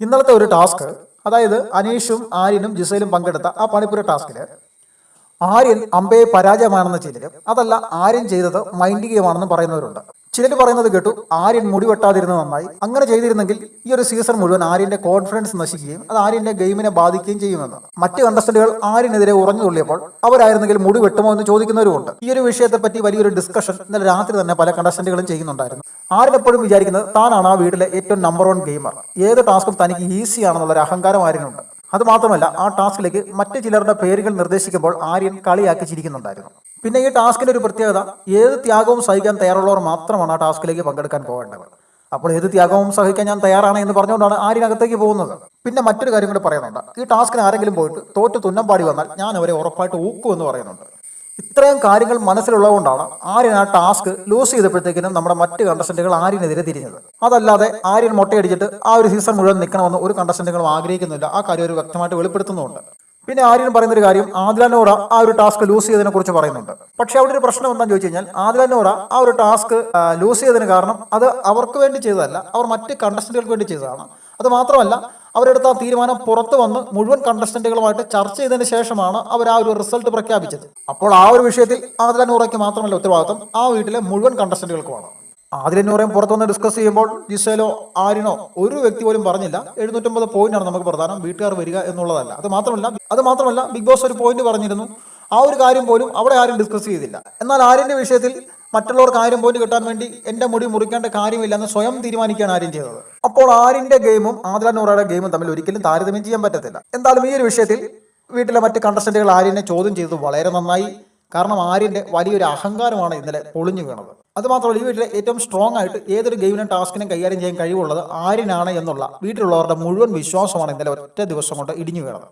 ഇന്നലത്തെ ഒരു ടാസ്ക് അതായത് അനീഷും ആര്യനും ജിസയിലും പങ്കെടുത്ത ആ പണിപ്പുര ടാസ്കിൽ ആര്യൻ അമ്പയെ പരാജയമാണെന്ന് ചെയ്തിട്ടും അതല്ല ആര്യൻ ചെയ്തത് മൈൻഡ് ഗെയിമാണെന്ന് പറയുന്നവരുണ്ട്. ചിലർ പറയുന്നത് കേട്ടു ആര്യൻ മുടി വെട്ടാതിരുന്നത് നന്നായി. അങ്ങനെ ചെയ്തിരുന്നെങ്കിൽ ഈ ഒരു സീസൺ മുഴുവൻ ആര്യന്റെ കോൺഫിഡൻസ് നശിക്കുകയും അത് ആര്യന്റെ ഗെയിമിനെ ബാധിക്കുകയും ചെയ്യുമെന്ന്. മറ്റ് കണ്ടസ്റ്റന്റുകൾ ആര്യനെതിരെ ഉറഞ്ഞു തുള്ളിയപ്പോൾ അവരായിരുന്നെങ്കിൽ മുടി വെട്ടുമോ എന്ന് ചോദിക്കുന്നവരുമുണ്ട്. ഈ ഒരു വിഷയത്തെ പറ്റി വലിയൊരു ഡിസ്കഷൻ ഇന്നലെ രാത്രി തന്നെ പല കണ്ടസ്റ്റന്റുകളും ചെയ്യുന്നുണ്ടായിരുന്നു. ആര്യൻ എപ്പോഴും വിചാരിക്കുന്നത് താനാണ് ആ വീട്ടിലെ ഏറ്റവും നമ്പർ വൺ ഗെയിമർ ഏത് ടാസ്കും തനിക്ക് ഈസി ആണെന്നുള്ള ഒരു അഹങ്കാരം ആര്യനുണ്ട്. അത് മാത്രമല്ല ആ ടാസ്കിലേക്ക് മറ്റു ചിലരുടെ പേരുകൾ നിർദ്ദേശിക്കുമ്പോൾ ആര്യൻ കളിയാക്കി ചിരിക്കുന്നുണ്ടായിരുന്നു. പിന്നെ ഈ ടാസ്കിന്റെ ഒരു പ്രത്യേകത ഏത് ത്യാഗവും സഹിക്കാൻ തയ്യാറുള്ളവർ മാത്രമാണ് ആ ടാസ്കിലേക്ക് പങ്കെടുക്കാൻ പോകേണ്ടത്. അപ്പോൾ ഏത് ത്യാഗവും സഹിക്കാൻ ഞാൻ തയ്യാറാണ് എന്ന് പറഞ്ഞുകൊണ്ടാണ് ആരിനകത്തേക്ക് പോകുന്നത്. പിന്നെ മറ്റൊരു കാര്യം കൂടി പറയുന്നുണ്ട്. ഈ ടാസ്കിന് ആരെങ്കിലും പോയിട്ട് തോറ്റ് തുന്നം പാടി വന്നാൽ ഞാൻ അവരെ ഉറപ്പായിട്ട് ഊക്കും എന്ന് പറയുന്നുണ്ട്. ഇത്രയും കാര്യങ്ങൾ മനസ്സിലുള്ളതുകൊണ്ടാണ് ആര്യൻ ആ ടാസ്ക് ലൂസ് ചെയ്തപ്പോഴത്തേക്കിനും നമ്മുടെ മറ്റ് കണ്ടസ്റ്റന്റുകൾ ആര്യനെതിരെ തിരിഞ്ഞത്. അതല്ലാതെ ആര്യൻ മുട്ടയടിച്ചിട്ട് ആ ഒരു സീസൺ മുഴുവൻ നിൽക്കണമെന്ന് ഒരു കണ്ടസ്റ്റന്റുകളും ആഗ്രഹിക്കുന്നില്ല. ആ കാര്യം ഒരു വ്യക്തമായിട്ട് വെളിപ്പെടുത്തുന്നുണ്ട് പിന്നെ ആര്യൻ പറയുന്ന ഒരു കാര്യം ആദിലാനോറ ആ ഒരു ടാസ്ക് ലൂസ് ചെയ്തതിനെ കുറിച്ച് പറയുന്നുണ്ട്. പക്ഷെ അവിടെ ഒരു പ്രശ്നം എന്താണെന്ന് ചോദിച്ചു കഴിഞ്ഞാൽ ആദിലാനോറ ആ ഒരു ടാസ്ക് ലൂസ് ചെയ്തതിന് കാരണം അത് അവർക്ക് വേണ്ടി ചെയ്തതല്ല അവർ മറ്റ് കണ്ടസ്റ്റന്റുകൾക്ക് വേണ്ടി ചെയ്തതാണ്. അത് മാത്രമല്ല അവരെടുത്ത ആ തീരുമാനം പുറത്തു വന്ന് മുഴുവൻ കണ്ടസ്റ്റന്റുകളുമായിട്ട് ചർച്ച ചെയ്തതിന് ശേഷമാണ് അവർ ആ ഒരു റിസൾട്ട് പ്രഖ്യാപിച്ചത്. അപ്പോൾ ആ ഒരു വിഷയത്തിൽ ആദിലാനൂറയ്ക്ക് മാത്രമല്ല ഉത്തരവാദിത്വം ആ വീട്ടിലെ മുഴുവൻ കണ്ടസ്റ്റന്റുകൾക്കുമാണ് ആദിലനൂറയും പുറത്തു വന്ന് ഡിസ്കസ് ചെയ്യുമ്പോൾ ജിസേലോ ആരിനോ ഒരു വ്യക്തി പോലും പറഞ്ഞില്ല. എഴുന്നൂറ്റമ്പത് പോയിന്റാണ് നമുക്ക് പ്രധാനം വീട്ടുകാർ വരിക എന്നുള്ളതല്ല. അത് മാത്രമല്ല അത് മാത്രമല്ല ബിഗ് ബോസ് ഒരു പോയിന്റ് പറഞ്ഞിരുന്നു. ആ ഒരു കാര്യം പോലും അവിടെ ആരും ഡിസ്കസ് ചെയ്തില്ല. എന്നാൽ ആര്യന്റെ വിഷയത്തിൽ മറ്റുള്ളവർക്ക് ആയിരം പോയിന്റ് കിട്ടാൻ വേണ്ടി എന്റെ മുടി മുറിക്കേണ്ട കാര്യമില്ലെന്ന് സ്വയം തീരുമാനിക്കുകയാണ് ആര്യം ചെയ്തത്. അപ്പോൾ ആരിന്റെ ഗെയിമും ആദില നൂറയുടെ ഗെയിമും തമ്മിൽ ഒരിക്കലും താരതമ്യം ചെയ്യാൻ പറ്റത്തില്ല. എന്തായാലും ഈ ഒരു വിഷയത്തിൽ വീട്ടിലെ മറ്റ് കണ്ടസ്റ്റന്റുകൾ ആര്യനെ ചോദ്യം ചെയ്തത് വളരെ നന്നായി. കാരണം ആര്യന്റെ വലിയൊരു അഹങ്കാരമാണ് ഇന്നലെ പൊളിഞ്ഞു വീണത്. അത് മാത്രമല്ല ഈ വീട്ടിലെ ഏറ്റവും സ്ട്രോങ് ആയിട്ട് ഏതൊരു ഗെയിമിനും ടാസ്കിനും കൈകാര്യം ചെയ്യാൻ കഴിവുള്ളത് ആരിനാണ് എന്നുള്ള വീട്ടിലുള്ളവരുടെ മുഴുവൻ വിശ്വാസമാണ് ഇന്നലെ ഒറ്റ ദിവസം കൊണ്ട് ഇടിഞ്ഞു വീണത്.